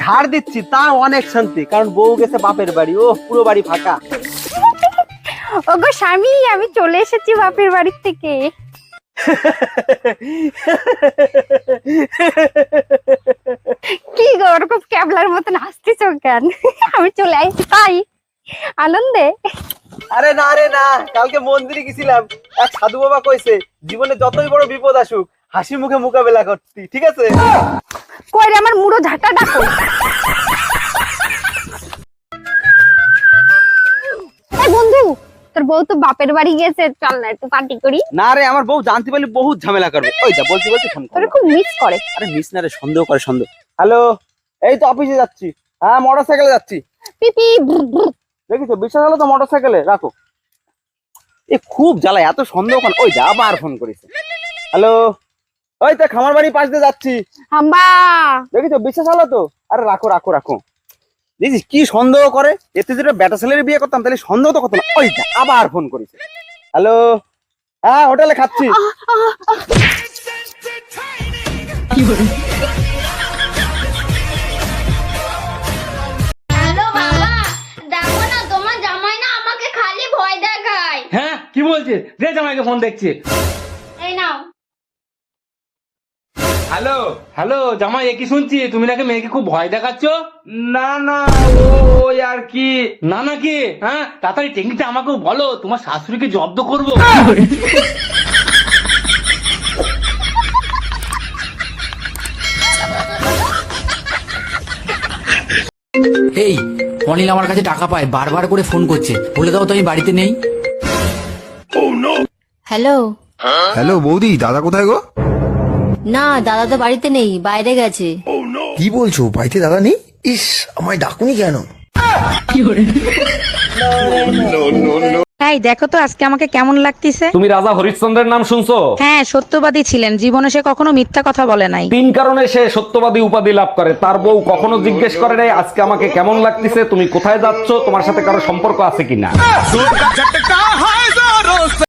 ঝাড় দিচ্ছি তা অনেক শান্তি কারণ বউ গেছে বাপের বাড়ি ও পুরো বাড়ি ফাঁকা। ওগো স্বামী আমি চলে এসেছি বাপের বাড়ির থেকে। কি গো ওরকম ক্যাবলার মতন হাসতেছ কেন? আমি চলে আসছি তাই। আনন্দে? আরে না রে না কালকে মন্দিরে গেছিলাম। এক সাধু বাবা কইছে জীবনে যতই বড় বিপদ আসুক হাসি মুখে মোকাবেলা করতি ঠিক আছে? কই আমার মুড়ো ঝাঁটা ডাকো। বন্ধু তোর বউ তো বাপের বাড়ি গেছে চল না একটু পার্টি করি। না রে আমার বউ জানতে পারলে বহুত ঝামেলা করবে। ওই যা বলছি বলছি ফোন তোর খুব মিস করে। আরে মিস না রে সন্দেহ করে সন্দেহ। হ্যালো এই তো অফিসে যাচ্ছি। হ্যাঁ মোটর সাইকেলে যাচ্ছি। পিপি। দেখিছো বিশ্বাস হলো তো মোটর সাইকেলে রাখো। এ খুব জ্বালায় এত সন্দেহ ওই যা আবার ফোন করেছে। হ্যালো ওই তো খামার বাড়ি পাশ দিয়ে যাচ্ছি। হাম্বা। দেখিছো? বিশ্বাস হলো তো? আরে রাখো রাখো রাখো। দেখিস কি সন্দেহ করে? এতে যেটা বেটা ছেলের বিয়ে করতাম তাহলে সন্দেহ তো কত না। ওই আবার ফোন করেছে। হ্যালো? হ্যাঁ হোটেলে খাচ্ছি। হ্যালো বাবা দেখো না তোমার জামাই না আমাকে খালি ভয় দেখায়। হ্যাঁ কি বলছিস রে জামাইকে ফোন দেখছি এই নাও হ্যালো? হ্যালো জামাই এ কি শুনছি? তুমি নাকি মেয়েকে খুব ভয় দেখাচ্ছ? না না ও ওই আর কি? না নাকি? হ্যাঁ তাড়াতাড়ি টেকনিকটা আমাকেও বলো তোমার শাশুড়িকে জব্দ করব। এই অনিল আমার কাছে টাকা পায় বারবার করে ফোন করছে। বলে দাও তো আমি বাড়িতে নেই। হ্যালো হ্যালো বৌদি দাদা কোথায় গো? না দাদা তো বাড়িতে নেই বাইরে গেছে। কি বলছো? বাড়িতে দাদা নেই? ইস আমায় ডাকুনি কেন? এই দেখো তো আজকে আমাকে কেমন লাগতেছে। তুমি রাজা হরিশ্চন্দ্রের নাম শুনছো? হ্যাঁ সত্যবাদী ছিলেন জীবনে সে কখনো মিথ্যা কথা বলে নাই। তিন কারণে সে সত্যবাদী উপাধি লাভ করে। তার বউ কখনো জিজ্ঞেস করে নাই আজকে আমাকে কেমন লাগতেছে তুমি কোথায় যাচ্ছ তোমার সাথে কারও সম্পর্ক আছে কিনা?